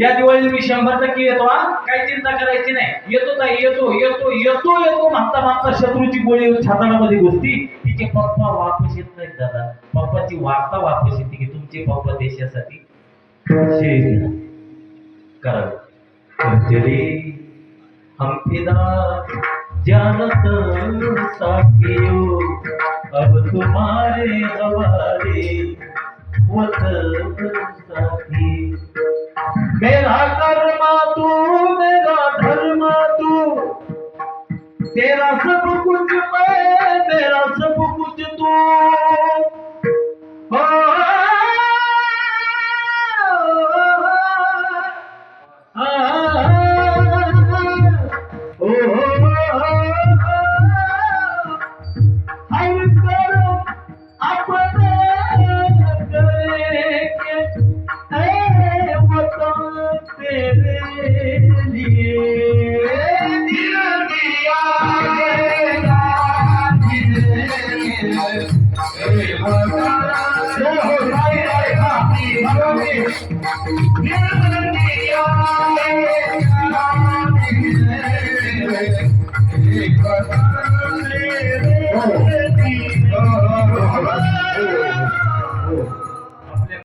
या दिवाळीला मी शंभर टक्के येतो हा? काही चिंता करायची नाही. येतो ताई येतो येतो येतो येतो मागता मागता शत्रूची गोळी छाताडामध्ये घुसती. तिचे पप्पा वापस येत नाहीत दादा. पप्पाची वार्ता वापस येते की तुमचे पप्पा देशासाठी करावे हम फिदा जानत साथियों हो. अब तुम्हारे हवाले वतन मेरा कर्मा तू मेरा धर्मा तू। तेरा सब कुछ मैं मेरा सब Oh.